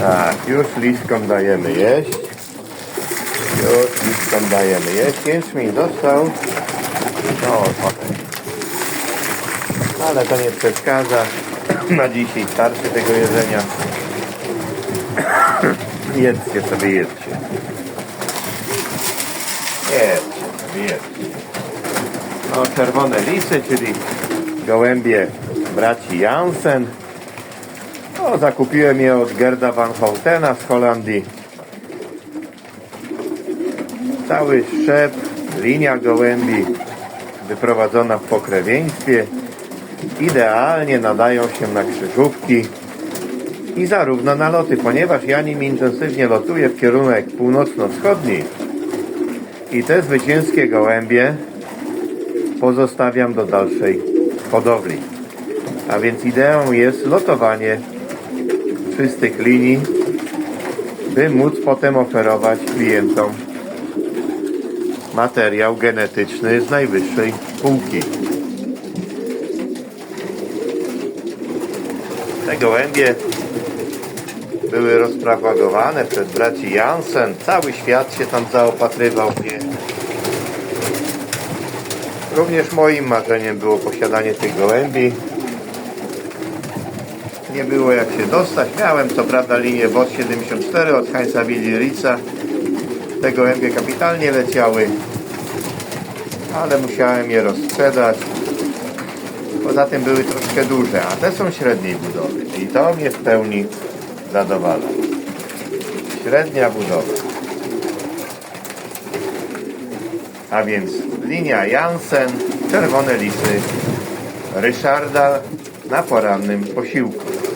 Tak, już liskom dajemy jeść. Już liskom dajemy jeść. Jęczmień został. No, okej. Ale to nie przeszkadza. Na dzisiaj starczy tego jedzenia. Jedzcie sobie, jedzcie. Jedzcie sobie, jedzcie. No, czerwone lisy, czyli gołębie braci Jansen. No, zakupiłem je od Gerda van Houtena z Holandii. Cały szczep, linia gołębi wyprowadzona w pokrewieństwie. Idealnie nadają się na krzyżówki i zarówno na loty, ponieważ ja nim intensywnie lotuję w kierunek północno-wschodni i te zwycięskie gołębie pozostawiam do dalszej hodowli. A więc ideą jest lotowanie czystych linii, by móc potem oferować klientom materiał genetyczny z najwyższej półki. Te gołębie były rozpropagowane przez braci Jansen. Cały świat się tam zaopatrywał w nie. Również moim marzeniem było posiadanie tych gołębi. Nie było jak się dostać. Miałem co prawda linię BOS 74 od Heinza Willierica. Te gołębie kapitalnie leciały, ale musiałem je rozsprzedać. Poza tym były troszkę duże, a te są średniej budowy i to mnie w pełni zadowala. Średnia budowa. A więc linia Jansen, czerwone lisy Ryszarda na porannym posiłku.